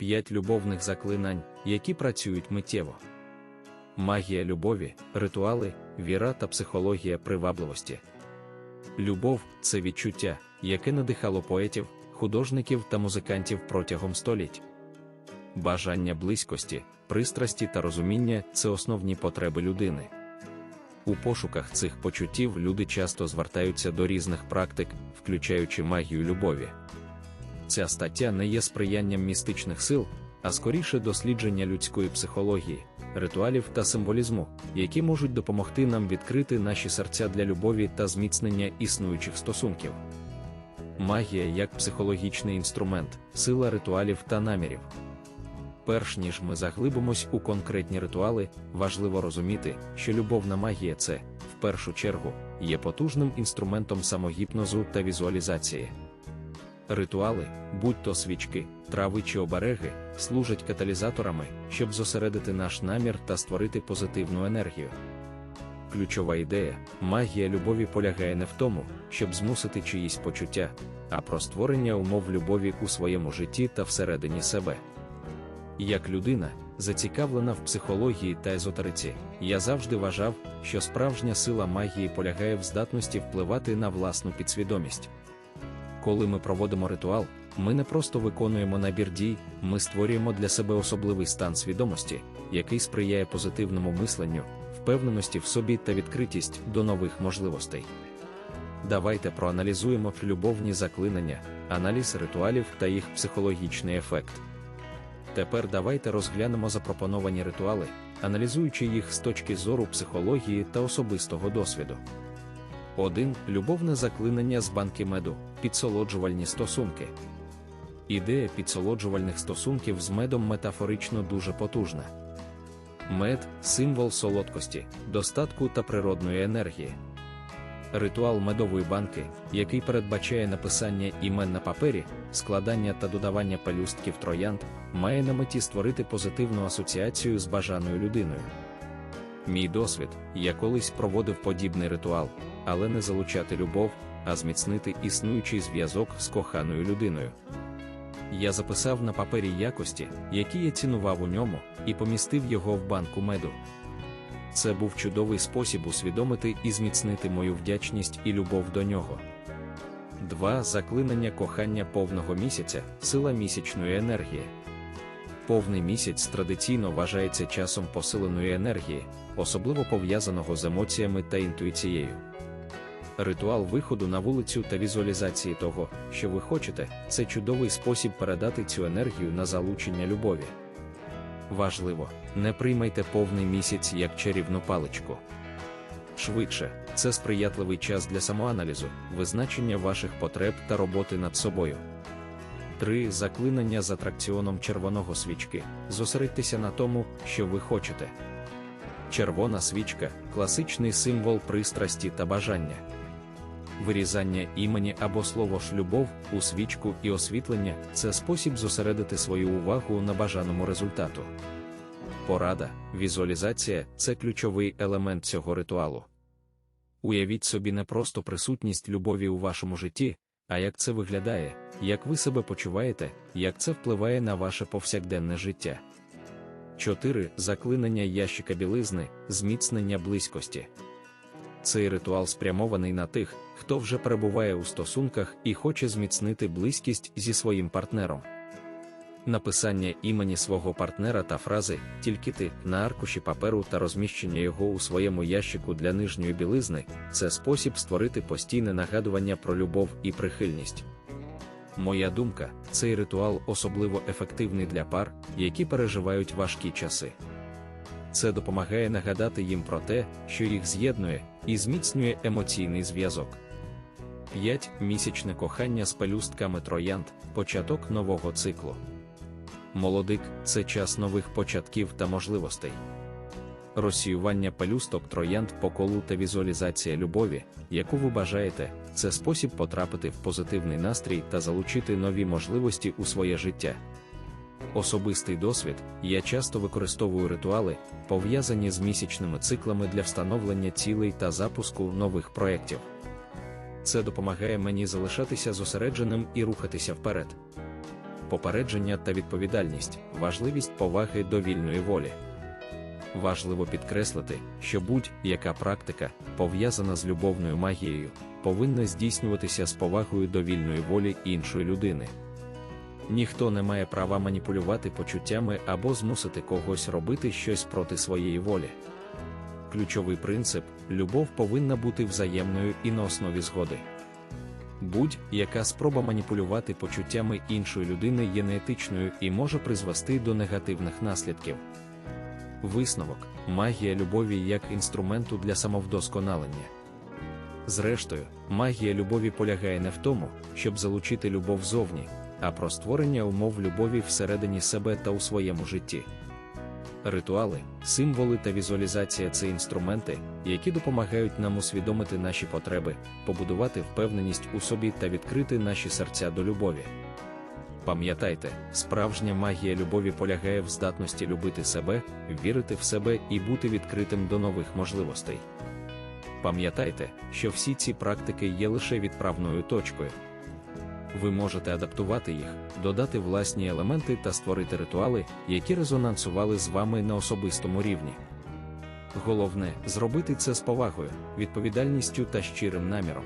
5 любовних заклинань, які працюють миттєво. Магія любові, ритуали, віра та психологія привабливості. Любов це відчуття, яке надихало поетів, художників та музикантів протягом століть. Бажання близькості, пристрасті та розуміння це основні потреби людини. У пошуках цих почуттів люди часто звертаються до різних практик, включаючи магію любові. Ця стаття не є сприянням містичних сил, а скоріше дослідження людської психології, ритуалів та символізму, які можуть допомогти нам відкрити наші серця для любові та зміцнення існуючих стосунків. Магія як психологічний інструмент, сила ритуалів та намірів. Перш ніж ми заглибимось у конкретні ритуали, важливо розуміти, що любовна магія це, в першу чергу, є потужним інструментом самогіпнозу та візуалізації. Ритуали, будь то свічки, трави чи обереги, служать каталізаторами, щоб зосередити наш намір та створити позитивну енергію. Ключова ідея магія любові полягає не в тому, щоб змусити чиїсь почуття, а про створення умов любові у своєму житті та всередині себе. Як людина, зацікавлена в психології та езотериці, я завжди вважав, що справжня сила магії полягає в здатності впливати на власну підсвідомість. Коли ми проводимо ритуал, ми не просто виконуємо набір дій, ми створюємо для себе особливий стан свідомості, який сприяє позитивному мисленню, впевненості в собі та відкритість до нових можливостей. Давайте проаналізуємо любовні заклинання, аналіз ритуалів та їх психологічний ефект. Тепер давайте розглянемо запропоновані ритуали, аналізуючи їх з точки зору психології та особистого досвіду. 1. Любовне заклинання з банки меду, підсолоджувальні стосунки. Ідея підсолоджувальних стосунків з медом метафорично дуже потужна. Мед символ солодкості, достатку та природної енергії. Ритуал медової банки, який передбачає написання імен на папері, складання та додавання пелюстків троянд, має на меті створити позитивну асоціацію з бажаною людиною. Мій досвід, я колись проводив подібний ритуал, але не залучати любов, а зміцнити існуючий зв'язок з коханою людиною. Я записав на папері якості, які я цінував у ньому, і помістив його в банку меду. Це був чудовий спосіб усвідомити і зміцнити мою вдячність і любов до нього. 2. Заклинання кохання повного місяця, сила місячної енергії. Повний місяць традиційно вважається часом посиленої енергії, особливо пов'язаного з емоціями та інтуїцією. Ритуал виходу на вулицю та візуалізації того, що ви хочете, це чудовий спосіб передати цю енергію на залучення любові. Важливо, не приймайте повний місяць як чарівну паличку. Швидше, це сприятливий час для самоаналізу, визначення ваших потреб та роботи над собою. 3. Заклинання з атракціоном червоного свічки. Зосередьтеся на тому, що ви хочете. Червона свічка класичний символ пристрасті та бажання. Вирізання імені або слово ж любов у свічку і освітлення це спосіб зосередити свою увагу на бажаному результату. Порада, візуалізація це ключовий елемент цього ритуалу. Уявіть собі не просто присутність любові у вашому житті, а як це виглядає, як ви себе почуваєте, як це впливає на ваше повсякденне життя. 4. Заклинення ящика білизни, зміцнення близькості. Цей ритуал спрямований на тих, хто вже перебуває у стосунках і хоче зміцнити близькість зі своїм партнером. Написання імені свого партнера та фрази тільки ти на аркуші паперу та розміщення його у своєму ящику для нижньої білизни це спосіб створити постійне нагадування про любов і прихильність. Моя думка, цей ритуал особливо ефективний для пар, які переживають важкі часи. Це допомагає нагадати їм про те, що їх з'єднує, і зміцнює емоційний зв'язок. 5. Місячне кохання з пелюстками троянд початок нового циклу. Молодик це час нових початків та можливостей. Розсіювання пелюсток троянд по колу та візуалізація любові, яку ви бажаєте, це спосіб потрапити в позитивний настрій та залучити нові можливості у своє життя. Особистий досвід я часто використовую ритуали, пов'язані з місячними циклами для встановлення цілей та запуску нових проєктів. Це допомагає мені залишатися зосередженим і рухатися вперед. попередження та відповідальність, важливість поваги до вільної волі. Важливо підкреслити, що будь-яка практика, пов'язана з любовною магією, повинна здійснюватися з повагою до вільної волі іншої людини. Ніхто не має права маніпулювати почуттями або змусити когось робити щось проти своєї волі. Ключовий принцип любов повинна бути взаємною і на основі згоди. Будь-яка спроба маніпулювати почуттями іншої людини є неетичною і може призвести до негативних наслідків. Висновок магія любові як інструменту для самовдосконалення. Зрештою, магія любові полягає не в тому, щоб залучити любов зовні, а про створення умов любові всередині себе та у своєму житті. Ритуали, символи та візуалізація це інструменти, які допомагають нам усвідомити наші потреби, побудувати впевненість у собі та відкрити наші серця до любові. Пам'ятайте, справжня магія любові полягає в здатності любити себе, вірити в себе і бути відкритим до нових можливостей. Пам'ятайте, що всі ці практики є лише відправною точкою. Ви можете адаптувати їх, додати власні елементи та створити ритуали, які резонансували з вами на особистому рівні. Головне зробити це з повагою, відповідальністю та щирим наміром.